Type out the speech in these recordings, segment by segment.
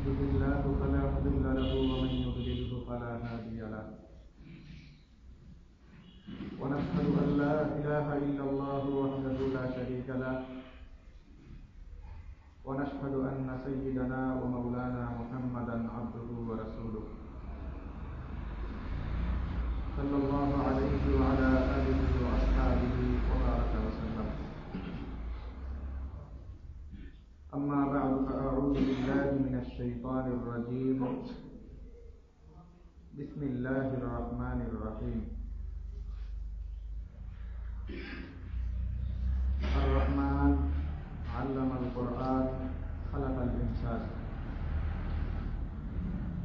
يهده الله فلا مضل له ومن يضلله فلا هادي له. ونشهد أن لا إله إلا الله وحده لا شريك له. ونشهد أن سيدنا ومولانا محمدا عبده ورسوله. صلى الله عليه وعلى آله وأصحابه أما بعد فأعوذ بالله من الشيطان الرجيم. بسم الله الرحمن الرحيم. الرحمن علم القرآن خلق الإنسان.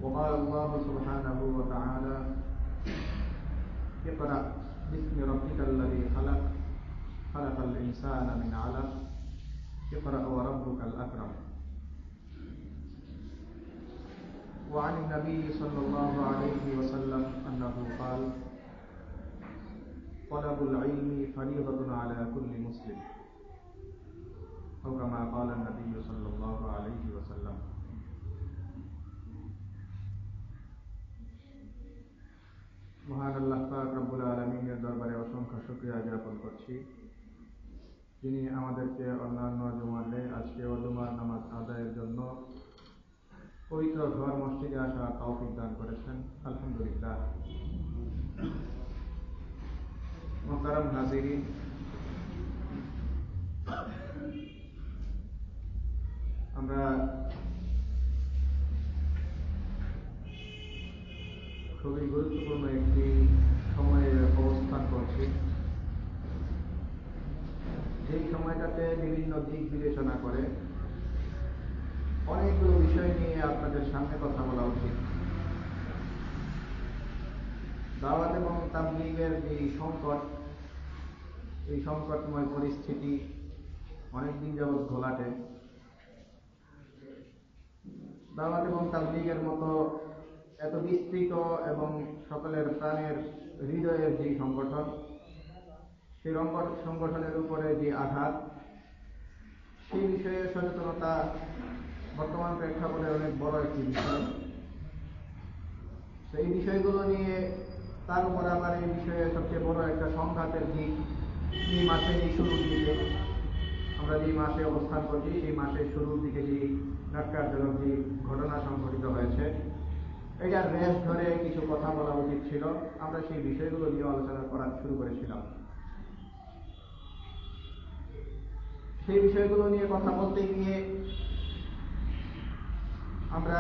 وقال الله سبحانه وتعالى اقرأ باسم ربك الذي خلق خلق الإنسان من علق. اقرأ وربك الأكرم وعن النبي صلى الله عليه وسلم أنه قال طلب العلم فريضة على كل مسلم أو كما قال النبي صلى الله عليه وسلم মহান আল্লাহ পাক রব্বুল আলমিনের দরবারে অসংখ্য শুক্রিয়া জ্ঞাপন করছি তিনি আমাদেরকে অন্যান্য জুমারে আজকে জুমার নামাজ আদায়ের জন্য পবিত্র ঘর মসজিদে আসা তৌফিক দান করেছেন। আলহামদুলিল্লাহ। মোকারম হাজিরিন আমরা খুবই গুরুত্বপূর্ণ একটি সময়ে অবস্থান করছি। যেই সময়টাতে বিভিন্ন দিক বিবেচনা করে অনেকগুলো বিষয় নিয়ে আপনাদের সামনে কথা বলা উচিত। দাওয়াত এবং তাবলিগের যে সংকট, এই সংকটময় পরিস্থিতি অনেকদিন যাবৎ ঘোলাটে। দাওয়াত এবং তাবলিগের মতো এত বিস্তৃত এবং সকলের প্রাণের হৃদয়ের যে সংগঠন সেই সংগঠনের উপরে যে আঘাত, সেই বিষয়ে সচেতনতা বর্তমান প্রেক্ষাপটে অনেক বড় একটি বিষয়। এই বিষয়গুলো নিয়ে তার উপর আবার এই বিষয়ে সবচেয়ে বড় একটা সংঘাতের দিক এই মাসে এই শুরুর দিকে, আমরা যে মাসে অবস্থান করছি, সেই মাসের শুরুর দিকে যে ন্যাক্কারজনক যে ঘটনা সংঘটিত হয়েছে, এটার রেস ধরে কিছু কথা বলা উচিত ছিল। আমরা সেই বিষয়গুলো নিয়ে আলোচনা করা শুরু করেছিলাম। সেই বিষয়গুলো নিয়ে কথা বলতে গিয়ে আমরা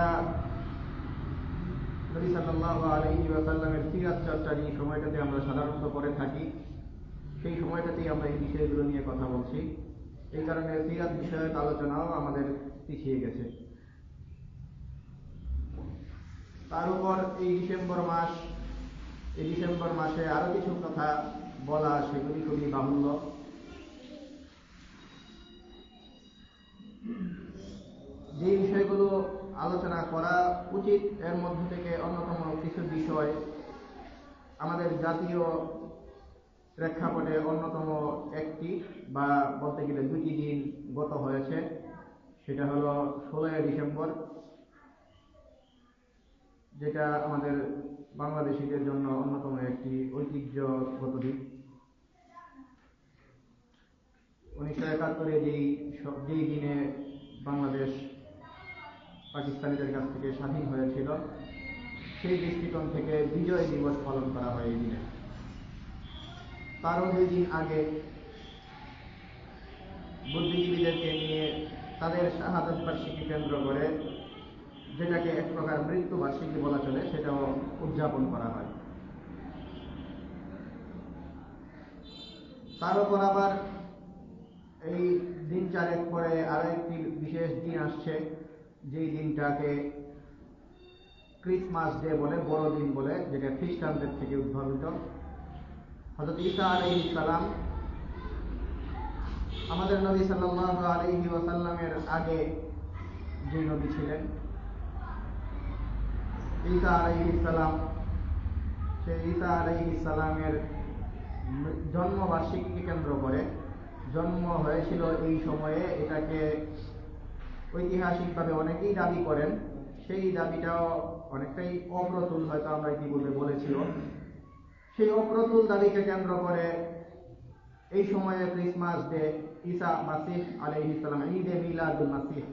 নবী সাল্লাহ আলহি ওয়াসাল্লামের সিরাত চর্চা নিয়ে সময়টাতে আমরা সাধারণত করে থাকি। সেই সময়টাতেই আমরা এই বিষয়গুলো নিয়ে কথা বলছি। এই কারণে সিরাত বিষয়ক আলোচনাও আমাদের পিছিয়ে গেছে। তার উপর এই ডিসেম্বর মাস, এই ডিসেম্বর মাসে আরও কিছু কথা বলা সেগুলি খুবই বাহুল্য। যে বিষয়গুলো আলোচনা করা উচিত। এর মধ্যে থেকে অন্যতম কিছু বিষয় আমাদের জাতীয় প্রেক্ষাপটে অন্যতম একটি বা বলতে গেলে দুটি দিন গত হয়েছে। সেটা হলো ষোলোই ডিসেম্বর, যেটা আমাদের বাংলাদেশিদের জন্য অন্যতম একটি ঐতিহ্যগত দিক উনিশশো একাত্তরে যেই যেই দিনে বাংলাদেশ পাকিস্তানিদের কাছ থেকে স্বাধীন হয়েছিল। সেই দৃষ্টিকোণ থেকে বিজয় দিবস পালন করা হয় এই দিনে। তারও দুই দিন আগে বুদ্ধিজীবীদেরকে নিয়ে তাদের শাহাদত বার্ষিকী কেন্দ্র করে যেটাকে এক প্রকার মৃত্যু বার্ষিকী বলা চলে, সেটাও উদযাপন করা হয়। তার উপর আবার এই দিন চারেক পরে আরও একটি বিশেষ দিন আসছে। যেই দিনটাকে ক্রিসমাস ডে বলে বড়দিন বলে, যেটা খ্রিস্টানদের থেকে উদ্ভাবিত। হজরত ঈসা আলাইহি সালাম আমাদের নবী সাল্লাল্লাহু আলাইহি ওয়াসাল্লামের আগে যে নবী ছিলেন, ঈসা আলাইহি সালাম, সেই ঈসা আলাইহি সালামের জন্মবার্ষিকীকে কেন্দ্র করে জন্ম হয়েছিল এই সময়ে এটাকে ঐতিহাসিকভাবে অনেকেই দাবি করেন, সেই দাবিটাও অনেকটাই অপ্রতুল হয়তো আমরা ইতিপূর্বে বলেছিল। সেই অপ্রতুল দাবিকে কেন্দ্র করে এই সময়ে ক্রিসমাস ডে ঈসা মাসিহ আলাইহি সালাম, ঈদে মিলাদুল মাসিহ,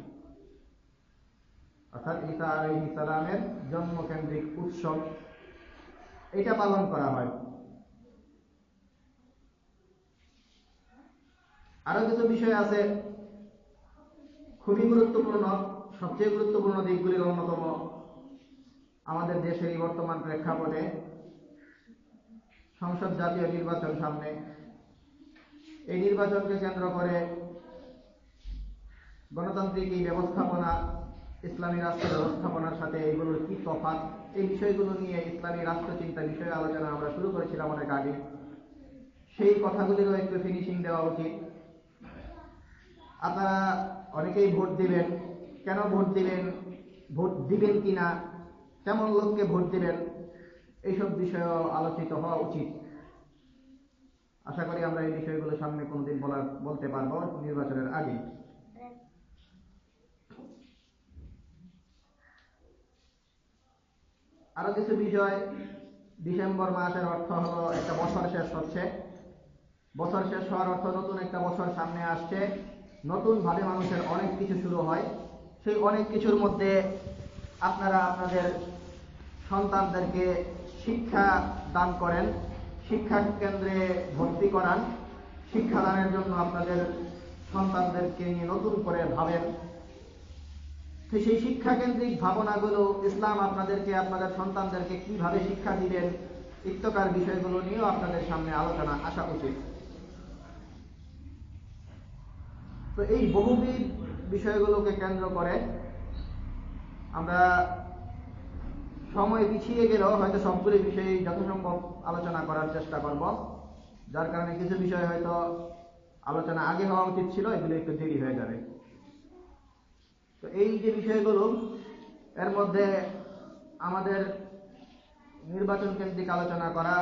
অর্থাৎ ঈসা আলাইহি সালামের জন্মকেন্দ্রিক উৎসব, এটা পালন করা হয়। আরও কিছু বিষয় আছে খুবই গুরুত্বপূর্ণ, সবচেয়ে গুরুত্বপূর্ণ দিকগুলির অন্যতম আমাদের দেশের এই বর্তমান প্রেক্ষাপটে। সংসদ জাতীয় নির্বাচন সামনে। এই নির্বাচনকে কেন্দ্র করে গণতান্ত্রিক এই ব্যবস্থাপনা, ইসলামী রাষ্ট্র ব্যবস্থাপনার সাথে এগুলোর কি তফাৎ, এই বিষয়গুলো নিয়ে ইসলামী রাষ্ট্রচিন্তা বিষয়ে আলোচনা আমরা শুরু করেছিলাম অনেক আগে। সেই কথাগুলিরও একটু ফিনিশিং দেওয়া উচিত। আপনারা অনেকেই ভোট দিবেন। কেন ভোট দিবেন? ভোট দিবেন কিনা? কেমন লোককে ভোট দিবেন? এইসব বিষয়েও আলোচিত হওয়া উচিত। আশা করি আমরা এই বিষয়গুলো সামনে কোনোদিন বলার বলতে পারব নির্বাচনের আগে। আরও কিছু বিষয়। ডিসেম্বর মাসের অর্থ হলো একটা বছর শেষ হচ্ছে। বছর শেষ হওয়ার অর্থ নতুন একটা বছর সামনে আসছে। নতুন ভাবে মানুষের অনেক কিছু শুরু হয়। সেই অনেক কিছুর মধ্যে আপনারা আপনাদের সন্তানদেরকে শিক্ষা দান করেন, শিক্ষা কেন্দ্রে ভর্তি করান। শিক্ষাদানের জন্য আপনাদের সন্তানদেরকে নিয়ে নতুন করে ভাবেন। তো সেই শিক্ষা কেন্দ্রিক ভাবনাগুলো ইসলাম আপনাদেরকে, আপনাদের সন্তানদেরকে কীভাবে শিক্ষা দিবেন ইত্যকার বিষয়গুলো নিয়েও আপনাদের সামনে আলোচনা আসা উচিত তো এই বহুবিধ বিষয়গুলোকে কেন্দ্র করে আমরা সময় পিছিয়ে গেলেও হয়তো সবগুলি বিষয়ে যথাসম্ভব আলোচনা করার চেষ্টা করব। যার কারণে কিছু বিষয় হয়তো আলোচনা আগে হওয়া উচিত ছিল, এগুলো একটু দেরি হয়ে যাবে। তো এই যে বিষয়গুলো, এর মধ্যে আমাদের নির্বাচন কেন্দ্রিক আলোচনা করা,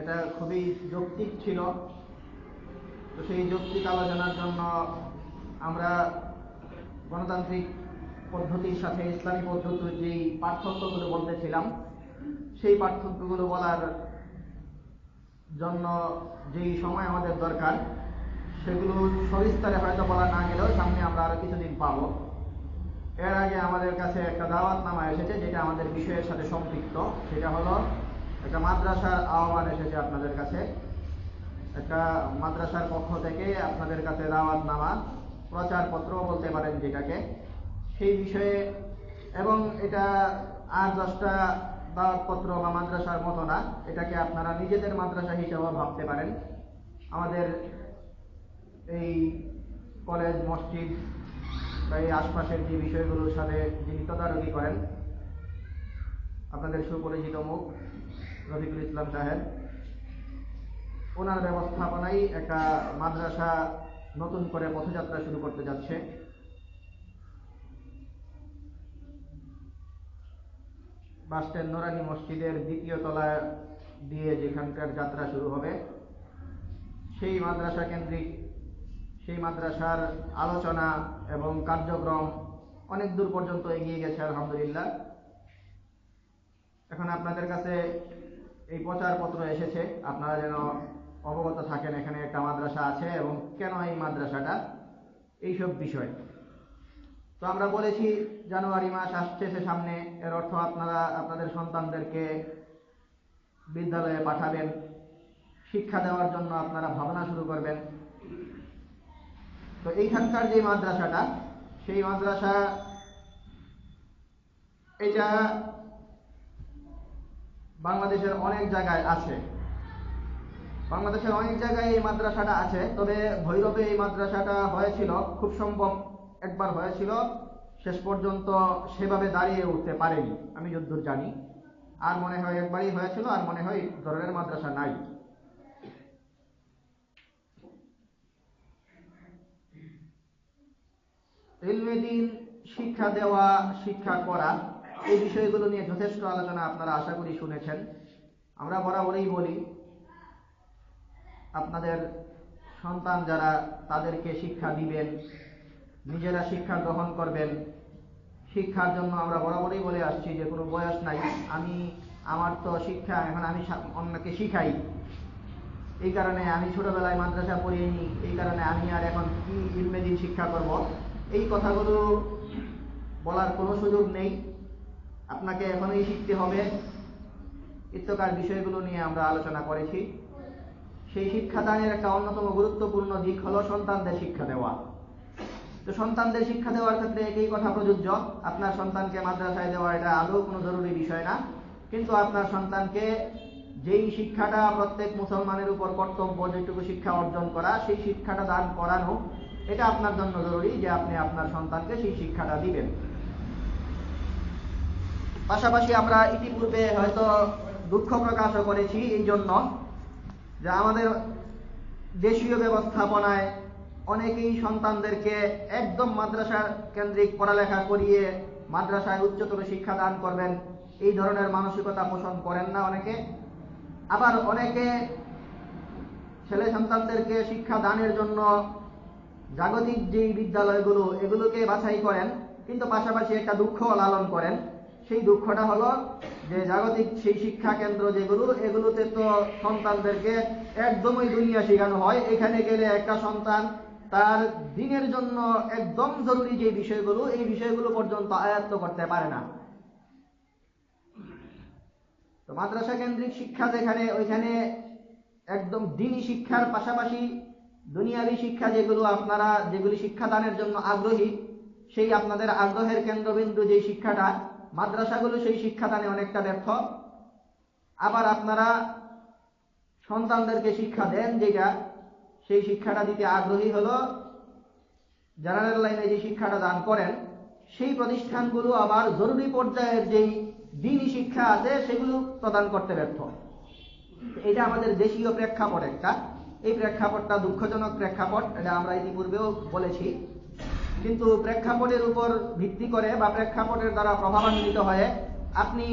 এটা খুবই যৌক্তিক ছিল। তো সেই যৌক্তিক আলোচনার জন্য আমরা গণতান্ত্রিক পদ্ধতির সাথে ইসলামী পদ্ধতির যেই পার্থক্যগুলো বলতেছিলাম সেই পার্থক্যগুলো বলার জন্য যেই সময় আমাদের দরকার, সেগুলো সবিস্তারে হয়তো বলা না গেলেও সামনে আমরা আরও কিছুদিন পাব। এর আগে আমাদের কাছে একটা দাওয়াত নামা এসেছে, যেটা আমাদের বিষয়ের সাথে সম্পৃক্ত। সেটা হলো, একটা মাদ্রাসার আহ্বান এসেছে আপনাদের কাছে। একটা মাদ্রাসার পক্ষ থেকে আপনাদের কাছে দাওয়াত নামা প্রচারপত্র বলতে পারেন যেটাকে। সেই বিষয়ে এবং এটা আর দশটা দাওয়াতপত্র বা মাদ্রাসার মতো না, এটাকে আপনারা নিজেদের মাদ্রাসা হিসেবেও ভাবতে পারেন। আমাদের এই কলেজ, মসজিদ বা এই আশপাশের যে বিষয়গুলোর সাথে যিনি তদারকি করেন, আপনাদের সুপরিচিত মুখ রফিকুল ইসলাম সাহেব, ওনার ব্যবস্থাপনাই একটা মাদ্রাসা নতুন করে পথযাত্রা শুরু করতে যাচ্ছে। বাসস্ট্যান্ড নোরানি মসজিদের দ্বিতীয় তলা দিয়ে যেখানকার যাত্রা শুরু হবে, সেই মাদ্রাসা কেন্দ্রিক, সেই মাদ্রাসার আলোচনা এবং কার্যক্রম অনেক দূর পর্যন্ত এগিয়ে গেছে, আলহামদুলিল্লাহ। এখন আপনাদের কাছে এই প্রচারপত্র এসেছে, আপনারা যেন অবগত থাকেন, এখানে একটা মাদ্রাসা আছে, এবং কেন এই মাদ্রাসাটা? এইসব বিষয়। তো আমরা বলেছি, জানুয়ারি মাস আসছে সামনে, এর অর্থ আপনারা, আপনাদের সন্তানদেরকে বিদ্যালয়ে পাঠাবেন, শিক্ষা দেওয়ার জন্য আপনারা ভাবনা শুরু করবেন। তো এইখানকার যে মাদ্রাসাটা, সেই মাদ্রাসা, এটা বাংলাদেশের অনেক জায়গায় আছে। বাংলাদেশে অনেক জায়গায় এই মাদ্রাসাটা আছে, তবে ভৈরবে এই মাদ্রাসাটা হয়েছিল, খুব সম্ভব একবার হয়েছিল, শেষ পর্যন্ত সেভাবে দাঁড়িয়ে উঠতে পারেনি, আমি যদ্দূর জানি। আর মনে হয় একবারই হয়েছিল, আর মনে হয় ধরনের মাদ্রাসা নাই। দিন শিক্ষা দেওয়া, শিক্ষা করা, এই বিষয়গুলো নিয়ে যথেষ্ট আলোচনা আপনারা আশা করি শুনেছেন। আমরা বরাবরই বলি আপনাদের সন্তান যারা তাদেরকে শিক্ষা দিবেন, নিজেরা শিক্ষা গ্রহণ করবেন, শিক্ষার জন্য আমরা বরাবরই বলে আসছি যে কোনো বয়স নাই। আমি, আমার তো শিক্ষা, এখন আমি অন্যকে শিখাই। এই কারণে আমি ছোটবেলায় মাদ্রাসা পড়িনি, এই কারণে আমি আর এখন কি ইলমে শিক্ষা করব? এই কথাগুলো বলার কোনো সুযোগ নেই। আপনাকে এখনই শিখতে হবে। ইত্যকার বিষয়গুলো নিয়ে আমরা আলোচনা করেছি। সেই শিক্ষাদানের একটা অন্যতম গুরুত্বপূর্ণ দিক হলো সন্তানদের শিক্ষা দেওয়া। তো সন্তানদের শিক্ষা দেওয়ার ক্ষেত্রে একই কথা প্রযোজ্য। আপনার সন্তানকে মাদ্রাসায় দেওয়া এটা আদৌ কোনো জরুরি বিষয় না। কিন্তু আপনার সন্তানকে যেই শিক্ষাটা প্রত্যেক মুসলমানের উপর কর্তব্য, যেটুকু শিক্ষা অর্জন করা, সেই শিক্ষাটা দান করানো, এটা আপনার জন্য জরুরি যে আপনি আপনার সন্তানকে সেই শিক্ষাটা দিবেন। পাশাপাশি আমরা ইতিপূর্বে হয়তো দুঃখ প্রকাশও করেছি এই জন্য যে আমাদের দেশীয় ব্যবস্থাপনায় অনেকেই সন্তানদেরকে একদম মাদ্রাসা কেন্দ্রিক পড়ালেখা করিয়ে মাদ্রাসায় উচ্চতর শিক্ষা দান করবেন, এই ধরনের মানসিকতা পোষণ করেন না অনেকে। আবার অনেকে ছেলে সন্তানদেরকে শিক্ষা দানের জন্য জাগতিক যেই বিদ্যালয়গুলো, এগুলোকে বাছাই করেন, কিন্তু পাশাপাশি একটা দুঃখ লালন করেন। সেই দুঃখটা হলো যে জাগতিক সেই শিক্ষা কেন্দ্র যেগুলো এগুলোতে তো সন্তানদেরকে একদমই দুনিয়া শেখানো হয়। এখানে গেলে একটা সন্তান তার দিনের জন্য একদম জরুরি যে বিষয়গুলো, এই বিষয়গুলো পর্যন্ত আয়ত্ত করতে পারে না। তো মাদ্রাসা কেন্দ্রিক শিক্ষা যেখানে, ওইখানে একদম দিনই শিক্ষার পাশাপাশি দুনিয়াবি শিক্ষা যেগুলো আপনারা, যেগুলি শিক্ষাদানের জন্য আগ্রহী, সেই আপনাদের আগ্রহের কেন্দ্রবিন্দু যে শিক্ষাটা মাদ্রাসাগুলো সেই শিক্ষাদানে অনেকটা ব্যর্থ। আবার আপনারা সন্তানদেরকে শিক্ষা দেন যেটা সেই শিক্ষাটা দিতে আগ্রহী হলো। জেনারেল লাইনে যে শিক্ষাটা দান করেন, সেই প্রতিষ্ঠানগুলো আবার জরুরি পর্যায়ের যেই দিনই শিক্ষা আছে, সেগুলো প্রদান করতে ব্যর্থ। এটা আমাদের দেশীয় প্রেক্ষাপট একটা। এই প্রেক্ষাপটটা দুঃখজনক প্রেক্ষাপট, এটা আমরা ইতিপূর্বেও বলেছি। কিন্তু প্রেক্ষাপটের উপর ভিত্তি করে বা প্রেক্ষাপটের দ্বারা প্রভাবান্বিত হয়ে আপনি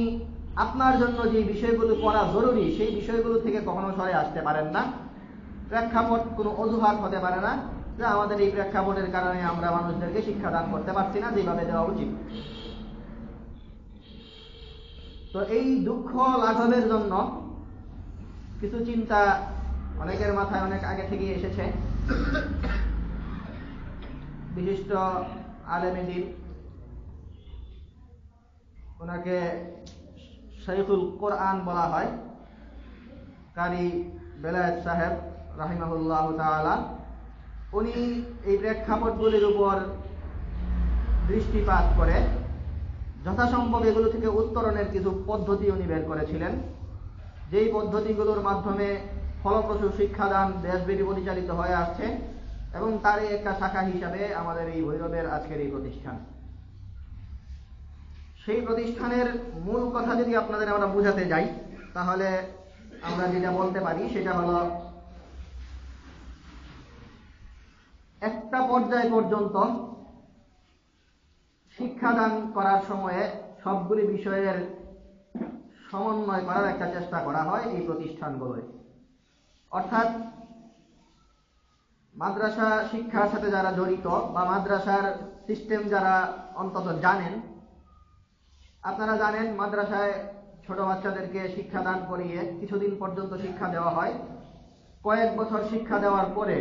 আপনার জন্য যে বিষয়গুলো করা জরুরি, সেই বিষয়গুলো থেকে কখনো সরে আসতে পারেন না। প্রেক্ষাপট কোনো অজুহাত হতে পারে না। যে আমাদের এই প্রেক্ষাপটের কারণে আমরা মানুষদেরকে শিক্ষা দান করতে পারছি না, যেভাবে দেওয়া উচিত। তো এই দুঃখ লাঘবের জন্য কিছু চিন্তা অনেকের মাথায় অনেক আগে থেকে এসেছে। বিশিষ্ট আলেমেদিন ওনাকে শৈখুল কোরআন বলা হয়। কারি বেলায়েত সাহেব রাহিমাহুল্লাহ তাআলা। উনি এই প্রেক্ষাপটগুলির উপর দৃষ্টিপাত করে যথাসম্ভব এগুলো থেকে উত্তরণের কিছু পদ্ধতি উনি বের করেছিলেন। যেই পদ্ধতিগুলোর মাধ্যমে ফলপ্রসূ শিক্ষাদান দেশব্যাপী পরিচালিত হয়ে আসছে এবং তারই একটা শাখা হিসাবে আমাদের এই ভৈরবের আজকের এই প্রতিষ্ঠান। সেই প্রতিষ্ঠানের মূল কথা যদি আপনাদের আমরা বুঝাতে যাই, তাহলে আমরা যেটা বলতে পারি সেটা হলো, একটা পর্যায় পর্যন্ত শিক্ষাদান করার সময়ে সবগুলি বিষয়ের সমন্বয় করার একটা চেষ্টা করা হয় এই প্রতিষ্ঠানগুলোয়। অর্থাৎ মাদ্রাসা শিক্ষার সাথে যারা জড়িত বা মাদ্রাসার সিস্টেম যারা অন্তত জানেন, আপনারা জানেন মাদ্রাসায় ছোট বাচ্চাদেরকে শিক্ষাদান করিয়ে কিছুদিন পর্যন্ত শিক্ষা দেওয়া হয়। কয়েক বছর শিক্ষা দেওয়ার পরে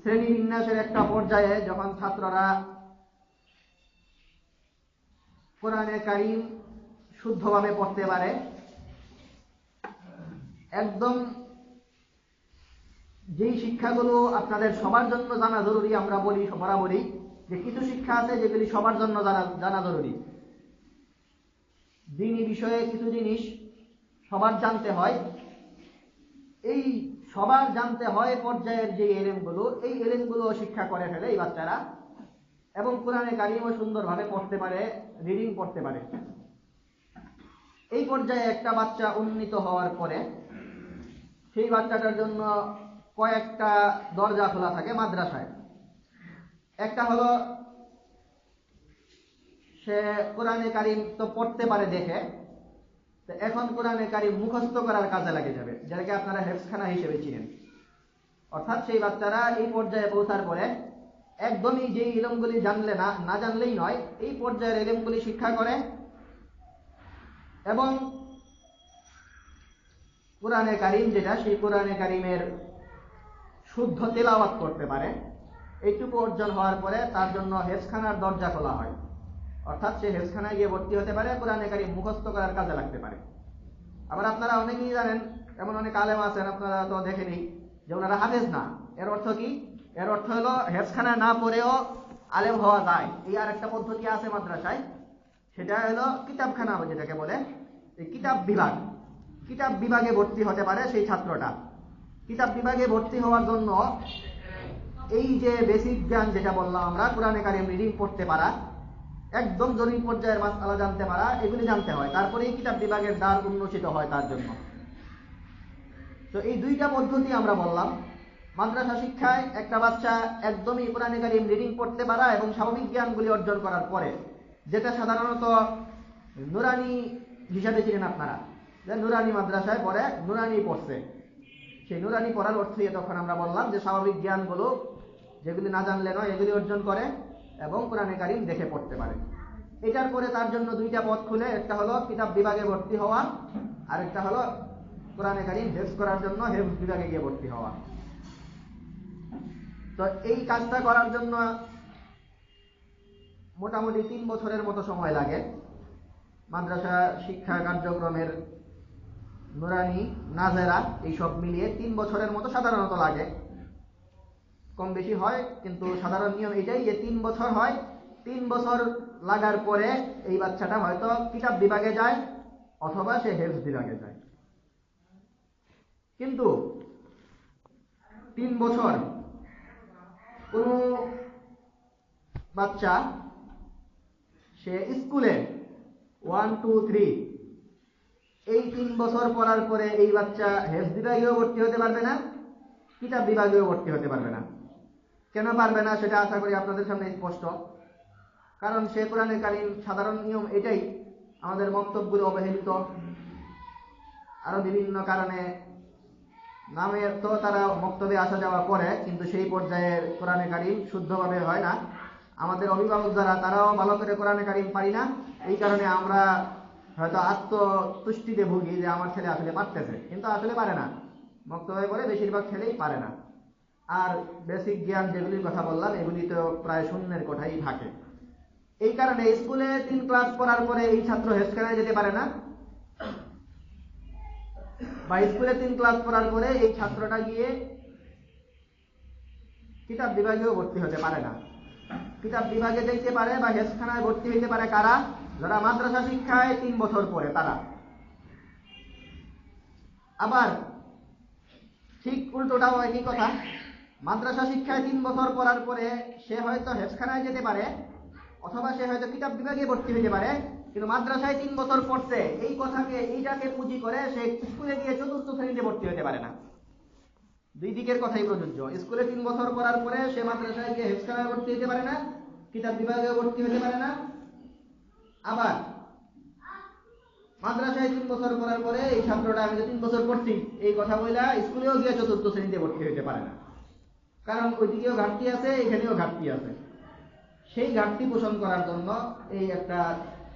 শ্রেণি বিন্যাসের একটা পর্যায়ে যখন ছাত্ররা কোরআনে কারিম শুদ্ধভাবে পড়তে পারে, একদম যেই শিক্ষাগুলো আপনাদের সবার জন্য জানা জরুরি, আমরা বলি বরাবরই, যে কিছু শিক্ষা আছে যেগুলি সবার জন্য জানা জানা জরুরি। দিনই বিষয়ে কিছু জিনিস সবার জানতে হয়। এই সবার জানতে হয় পর্যায়ের যে এলেমগুলো, এই এলেমগুলো শিক্ষা করে ফেলে এই বাচ্চারা। এবং কোরআনে কারিমও সুন্দরভাবে পড়তে পারে রিডিং পড়তে পারে। এই পর্যায়ে একটা বাচ্চা উন্নীত হওয়ার পরে, সেই বাচ্চাটার জন্য কয়েকটা দরজা খোলা থাকে মাদ্রাসায়। একটা হলো, সে কোরআনে কারিম তো পড়তে পারে দেখে, তো এখন কোরআনে কারিম মুখস্থ করার কাজে লাগে যাবে, যেটাকে আপনারা হেফসখানা হিসেবে চিনেন। অর্থাৎ সেই বাচ্চারা এই পর্যায়ে পৌঁছার পরে একদমই যে ইলমগুলি জানলে না না জানলেই নয়, এই পর্যায়ের ইলমগুলি শিক্ষা করে এবং কোরআনে কারিম যেটা, সেই কোরআনে কারিমের শুদ্ধ তেলাওয়াত করতে পারে। এইটুকু অর্জন হওয়ার পরে তার জন্য হেফখানার দরজা খোলা হয়। অর্থাৎ সে হেফখানায় গিয়ে ভর্তি হতে পারে, কোরআনে কারিম মুখস্থ করার কাজে লাগতে পারে। আবার আপনারা অনেকেই জানেন, এমন অনেক আলেম আছেন, আপনারা তো দেখেনি যে ওনারা হাফেজ না। এর অর্থ কি? এর অর্থ হলো হেফখানা না পড়েও আলেম হওয়া যায়। এই আর একটা পদ্ধতি আছে মাদ্রাসায়। সেটা হলো কিতাবখানা যেটাকে বলে, এই কিতাব বিভাগ। কিতাব বিভাগে ভর্তি হতে পারে সেই ছাত্রটা। কিতাব বিভাগে ভর্তি হওয়ার জন্য এই যে বেসিক জ্ঞান যেটা বললাম আমরা, কোরআনে কারিম রিডিং পড়তে পারা, একদম জরুরি পর্যায়ের মাসালা জানতে পারা, এগুলি জানতে হয়। তারপরেই কিতাব বিভাগের দ্বার উন্মোচিত হয় তার জন্য। তো এই দুইটা পদ্ধতি আমরা বললাম। মাদ্রাসা শিক্ষায় একটা বাচ্চা একদমই কোরআনে কারিম রিডিং পড়তে পারা এবং স্বাভাবিক জ্ঞানগুলি অর্জন করার পরে, যেটা সাধারণত নুরানি হিসাবে চিনেন আপনারা। যে নুরানি মাদ্রাসায় পড়ে, নুরানি পড়ছে। সেই নুরানি পড়ার অর্থে তখন আমরা বললাম যে স্বাভাবিক জ্ঞানগুলো যেগুলি না জানলে নয়, এগুলি অর্জন করে এবং কোরআনে কারিম দেখে পড়তে পারে। এটার পরে তার জন্য দুইটা পথ খুলে, একটা হলো কিতাব বিভাগে ভর্তি হওয়া আর একটা হলো কোরআনে কারিম হেফজ করার জন্য হেফজ বিভাগে গিয়ে ভর্তি হওয়া। তো এই কাজটা করার জন্য মোটামুটি তিন বছরের মতো সময় লাগে। মাদ্রাসা শিক্ষা কার্যক্রমের নুরানি, নাজেরা, এইসব মিলিয়ে তিন বছরের মতো সাধারণত লাগে। কম বেশি হয়, কিন্তু সাধারণ নিয়ম এটাই যে তিন বছর হয়, তিন বছর লাগার পরে এই বাচ্চাটা হয়তো কিতাব বিভাগে যায়, অথবা সে হেলথ বিভাগে যায়। কিন্তু তিন বছর কোনো বাচ্চা, সে স্কুলে ওয়ান টু থ্রি এই তিন বছর পড়ার পরে এই বাচ্চা হেলথ বিভাগেও ভর্তি হতে পারবে না, কিতাব বিভাগেও ভর্তি হতে পারবে না। কেন পারবে না সেটা আশা করি আপনাদের সামনে স্পষ্ট। কারণ সে কোরআনে কালীন সাধারণ নিয়ম এটাই, আমাদের মন্তব্যগুলো অবহেলিত। আরও বিভিন্ন কারণে নামে তো তারা বক্তব্যে আসা যাওয়া করে, কিন্তু সেই পর্যায়ে কোরআনে কারিম শুদ্ধভাবে হয় না। আমাদের অভিভাবক যারা তারাও ভালো করে কোরআনে কারিম পারি না। এই কারণে আমরা হয়তো আত্মতুষ্টিতে ভুগি যে আমার ছেলে আসলে পারতেছে, কিন্তু আসলে পারে না। বক্তব্যে পরে বেশিরভাগ ছেলেই পারে না। আর বেসিক জ্ঞান যেগুলির কথা বললাম, এগুলি তো প্রায় শূন্যের কোঠাই থাকে। এই কারণে স্কুলে তিন ক্লাস পড়ার পরে এই ছাত্র হেসখানায় যেতে পারে না। বা স্কুলে তিন ক্লাস পড়ার পরে এই ছাত্রটা গিয়ে কিতাব বিভাগেও ভর্তি হতে পারে না। কিতাব বিভাগে যেতে পারে বা হেসখানায় ভর্তি হইতে পারে কারা? যারা মাদ্রাসা শিক্ষায় তিন বছর পরে তারা। আবার, ঠিক উল্টোটাও একই কথা। মাদ্রাসা শিক্ষায় তিন বছর পড়ার পরে সে হয়তো হেফখানায় যেতে পারে, অথবা সে হয়তো কিতাব বিভাগে ভর্তি হতে পারে, কিন্তু মাদ্রাসায় তিন বছর পড়ছে, এই কথাকে, এইটাকে পুঁজি করে সে স্কুলে গিয়ে চতুর্থ শ্রেণীতে ভর্তি হতে পারে না। দুই দিকের কথাই প্রযোজ্য। স্কুলে তিন বছর পড়ার পরে সে মাদ্রাসায় গিয়ে হেফখানায় ভর্তি হতে পারে না, কিতাব বিভাগে ভর্তি হতে পারে না আবার মাদ্রাসায় তিন বছর করার পরে এই ছাত্রটা আমি যে তিন বছর পড়ছি, এই কথা বইলা স্কুলেও গিয়ে চতুর্থ শ্রেণীতে ভর্তি হতে পারে না। কারণ ওইদিকেও ঘাটতি আছে, এখানেও ঘাটতি আছে। সেই ঘাটতি পোষণ করার জন্য এই একটা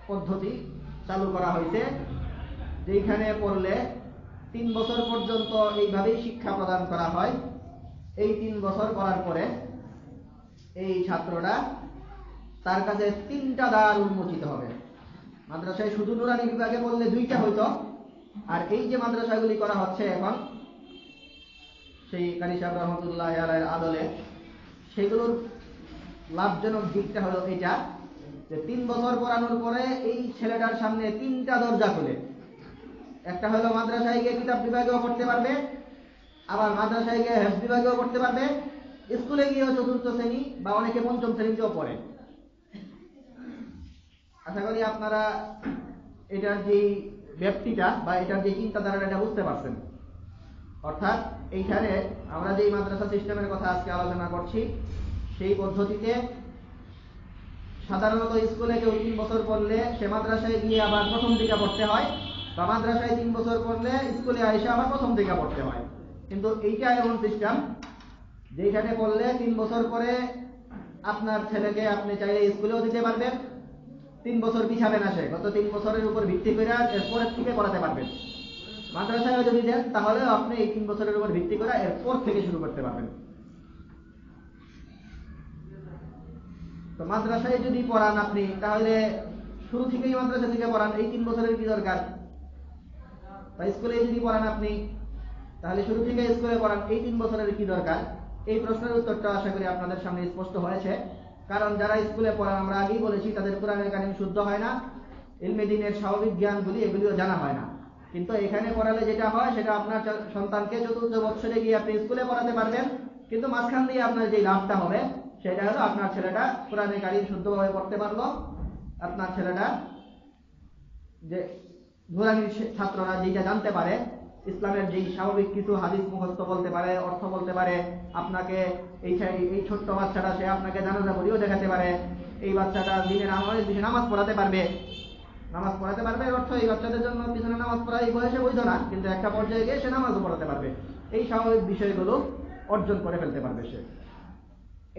পদ্ধতি চালু করা হয়েছে যেখানে পড়লে তিন বছর পর্যন্ত এইভাবেই শিক্ষা প্রদান করা হয়। এই তিন বছর করার পরে এই ছাত্রটা তার কাছে তিনটা দ্বার উন্মোচিত হবে। মাদ্রাসায় শুধু নুরানি বিভাগে বললে দুইটা হইতো। আর এই যে মাদ্রাসাগুলি করা হচ্ছে এখন, সেই কারি সাহেব রহমতুল্লাহ আলাইয়ের আদলে, সেগুলোর লাভজনক দিকটা হলো এটা যে তিন বছর পড়ানোর পরে এই ছেলেটার সামনে তিনটা দরজা খুলে। একটা হলো মাদ্রাসায় গিয়ে কিতাব বিভাগেও পড়তে পারবে, আবার মাদ্রাসায় গিয়ে হেফ বিভাগেও পড়তে পারবে, স্কুলে গিয়েও চতুর্থ শ্রেণি বা অনেকে পঞ্চম শ্রেণীতেও পড়ে। আশা করি আপনারা এটার যে ব্যক্তিটা বা এটার যে চিন্তাধারাটা এটা বুঝতে পারছেন। অর্থাৎ এইখানে আমরা যে মাদ্রাসা সিস্টেমের কথা আজকে আলোচনা করছি, সেই পদ্ধতিতে সাধারণত স্কুলে কেউ তিন বছর পড়লে সে মাদ্রাসায় গিয়ে আবার প্রথম দিকে পড়তে হয় বা মাদ্রাসায় তিন বছর পড়লে স্কুলে এসে আবার প্রথম দিকে পড়তে হয়। কিন্তু এইটা এমন সিস্টেম যেখানে পড়লে তিন বছর পরে আপনার ছেলেকে আপনি চাইলে স্কুলেও দিতে পারবেন তিন বছর পিছাবেন আসে গত তিন বছরের উপর ভিত্তি করে এরপরের থেকে পড়াতে পারবেন মাদ্রাসায় যদি দেন, তাহলে আপনি এই তিন বছরের উপর ভিত্তি করে এরপর থেকে শুরু করতে পারবেন। তো মাদ্রাসায় যদি পড়ান আপনি, তাহলে শুরু থেকেই মাদ্রাসা থেকে পড়ান, এই তিন বছরের কি দরকার? বা স্কুলে যদি পড়ান আপনি, তাহলে শুরু থেকে স্কুলে পড়ান, এই তিন বছরের কি দরকার? এই প্রশ্নের উত্তরটা আশা করি আপনাদের সামনে স্পষ্ট হয়েছে। কারণ যারা স্কুলে পড়ান আমরা আগেই বলেছি, তাদের কোরআনের কারিম শুদ্ধ হয় না, ইলমে দিনের স্বাভাবিক জ্ঞানগুলি এগুলিও জানা হয় না। কিন্তু এখানে পড়ালে যেটা হয়, সেটা আপনার সন্তানকে চতুর্থ বৎসরে গিয়ে আপনি স্কুলে পড়াতে পারবেন, কিন্তু মাঝখান দিয়ে আপনার যে লাভটা হবে, সেটা হলো আপনার ছেলেটা কোরআনের কারিম শুদ্ধভাবে পড়তে পারল, আপনার ছেলেটা যে নুরানির সে- ছাত্ররা যেটা জানতে পারে ইসলামের যেই স্বাভাবিক কিছু হাদিস মুখস্থ বলতে পারে, অর্থ বলতে পারে, আপনাকে এই এই ছোট্ট বাচ্চাটা, সে আপনাকে জানাজা বলিও দেখাতে পারে। এই বাচ্চাটা দিনের আমাদের দিনে নামাজ পড়াতে পারবে। নামাজ পড়াতে পারবে অর্থ এই বাচ্চাদের জন্য পিছনে নামাজ পড়া এই বয়সে বৈধ না, কিন্তু একটা পর্যায়ে গিয়ে সে নামাজও পড়াতে পারবে। এই স্বাভাবিক বিষয়গুলো অর্জন করে ফেলতে পারবে সে।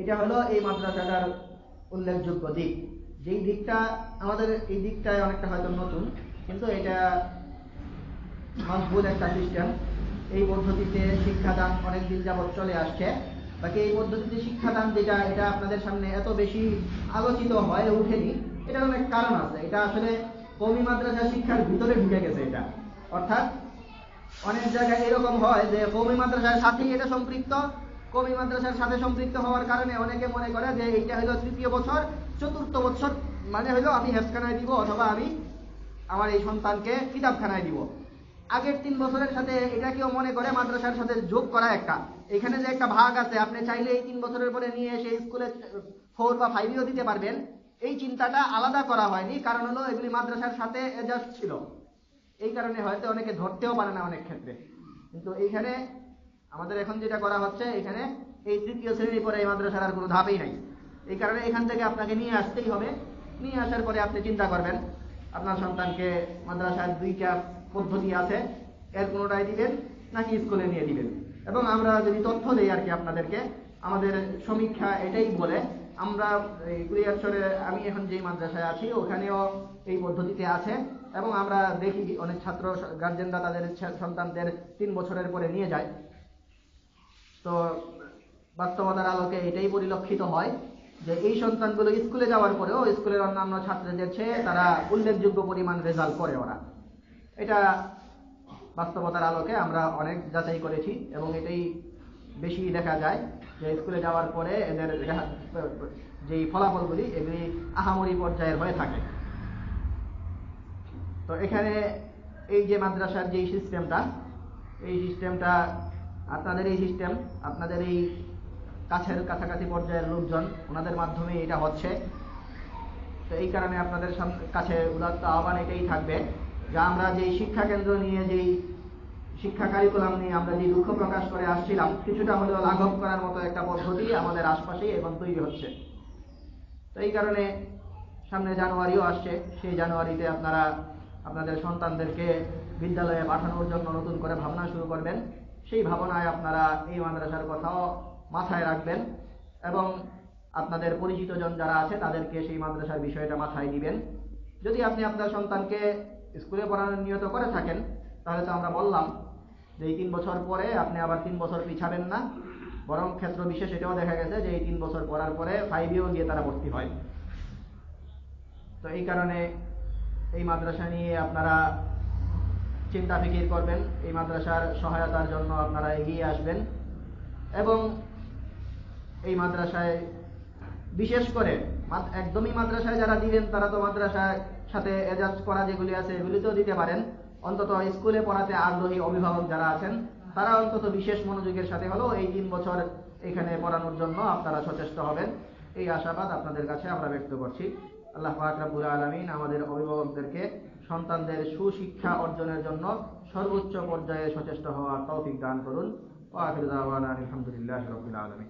এটা হলো এই মাদ্রাসাটার উল্লেখযোগ্য দিক। যেই দিকটা আমাদের, এই দিকটায় অনেকটা হয়তো নতুন, কিন্তু এটা মজবুত একটা সিস্টেম এই পদ্ধতিতে শিক্ষাদান অনেক দিন যাবৎ চলে আসছে। বাকি এই পদ্ধতিতে শিক্ষাদান যেটা, এটা আপনাদের সামনে এত বেশি আলোচিত হয়ে ওঠেনি, এটার অনেক কারণ আছে। এটা আসলে কমি মাদ্রাসা শিক্ষার ভিতরে ঢুকে গেছে এটা। অর্থাৎ অনেক জায়গায় এরকম হয় যে কৌমি মাদ্রাসার সাথেই এটা সম্পৃক্ত কৌমি মাদ্রাসার সাথে সম্পৃক্ত হওয়ার কারণে অনেকে মনে করে যে এইটা হলো তৃতীয় বছর, চতুর্থ বছর মানে হলো আমি হেফখানায় দিব অথবা আমি আমার এই সন্তানকে কিতাবখানায় দিব। আগের তিন বছরের সাথে এটা কেউ মনে করে? মাদ্রাসার সাথে যোগ করা একটা। এখানে যে একটা ভাগ আছে, আপনি চাইলে এই তিন বছরের পরে নিয়ে এসে স্কুলে ফোর বা ফাইভেও দিতে পারবেন। এই চিন্তাটা আলাদা করা হয়নি, কারণ হলো এগুলি মাদ্রাসার সাথে এডজাস্ট ছিল। এই কারণে হয়তো অনেকে ধরতেও পারে না অনেক ক্ষেত্রে। কিন্তু এইখানে আমাদের এখন যেটা করা হচ্ছে, এখানে এই তৃতীয় শ্রেণির পরে এই মাদ্রাসার আর কোনো ধাপেই নাই। এই কারণে এখান থেকে আপনাকে নিয়ে আসতেই হবে। নিয়ে আসার পরে আপনি চিন্তা করবেন, আপনার সন্তানকে মাদ্রাসার দুইটা পদ্ধতি আছে, এর কোনোটাই দিবেন, নাকি স্কুলে নিয়ে দিবেন। এবং আমরা যদি তথ্য দেই আর কি আপনাদেরকে, আমাদের সমীক্ষা এটাই বলে, আমরা এই কুড়িয়ারচরে আমি এখন যেই মাদ্রাসায় আছি, ওখানেও এই পদ্ধতিতে আছে, এবং আমরা দেখি অনেক ছাত্র গার্জেনরা তাদের সন্তানদের তিন বছরের পরে নিয়ে যায়। তো বাস্তবতার আলোকে এটাই পরিলক্ষিত হয় যে এই সন্তানগুলো স্কুলে যাওয়ার পরেও স্কুলের অন্যান্য ছাত্রদের চেয়ে তারা উল্লেখযোগ্য পরিমাণ রেজাল্ট করে ওরা। এটা বাস্তবতার আলোকে আমরা অনেক যাচাই করেছি এবং এটাই বেশি দেখা যায় যে স্কুলে যাওয়ার পরে এদের যেই ফলাফলগুলি এগুলি আহামরি পর্যায়ের হয়ে থাকে। তো এখানে এই যে মাদ্রাসার যেই সিস্টেমটা, এই সিস্টেমটা, আপনাদের এই সিস্টেম, আপনাদের এই কাছের কাছাকাছি পর্যায়ের লোকজন, ওনাদের মাধ্যমে এটা হচ্ছে। তো এই কারণে আপনাদের কাছে উদাত্ত আহ্বান এটাই থাকবে। যে আমরা যেই শিক্ষা কেন্দ্র নিয়ে, যেই শিক্ষা কারিকুলাম নিয়ে আমরা যে দুঃখ প্রকাশ করে আসছিলাম, কিছুটা হলেও লাঘব করার মতো একটা পদ্ধতি আমাদের আশপাশেই এখন তৈরি হচ্ছে। তো এই কারণে সামনে জানুয়ারিও আসছে, সেই জানুয়ারিতে আপনারা আপনাদের সন্তানদেরকে বিদ্যালয়ে পাঠানোর জন্য নতুন করে ভাবনা শুরু করবেন। সেই ভাবনায় আপনারা এই মাদ্রাসার কথাও মাথায় রাখবেন এবং আপনাদের পরিচিত জন যারা আছে তাদেরকে সেই মাদ্রাসার বিষয়টা মাথায় দিবেন। যদি আপনি আপনার সন্তানকে স্কুলে পড়ানোর নিয়ত করে থাকেন, তাহলে তো আমরা বললাম যে এই তিন বছর পরে আপনি আবার তিন বছর পিছাবেন না। বরং ক্ষেত্র বিশেষ এটাও দেখা গেছে যে এই তিন বছর পড়ার পরে ফাইভ ফাইভেও গিয়ে তারা ভর্তি হয়। তো এই কারণে এই মাদ্রাসা নিয়ে আপনারা চিন্তা ফিকির করবেন, এই মাদ্রাসার সহায়তার জন্য আপনারা এগিয়ে আসবেন এবং এই মাদ্রাসায় বিশেষ করে একদমই মাদ্রাসায় যারা দিবেন, তারা তো মাদ্রাসার সাথে এজাজ করা যেগুলি আছে, এগুলিতেও দিতে পারেন। অন্তত স্কুলে পড়াতে আগ্রহী অভিভাবক যারা আছেন, তারা অন্তত বিশেষ মনোযোগের সাথে হলো এই তিন বছর এখানে পড়ানোর জন্য আপনারা সচেষ্ট হবেন। এই আশাবাদ আপনাদের কাছে আমরা ব্যক্ত করছি। আল্লাহ পাক রাব্বুল আলামিন আমাদের অভিভাবকদেরকে সন্তানদের সুশিক্ষা অর্জনের জন্য সর্বোচ্চ পর্যায়ে সচেষ্ট হওয়ার তৌফিক দান করুন। দাওয়ানা আলহামদুলিল্লাহি রাব্বিল আলামিন।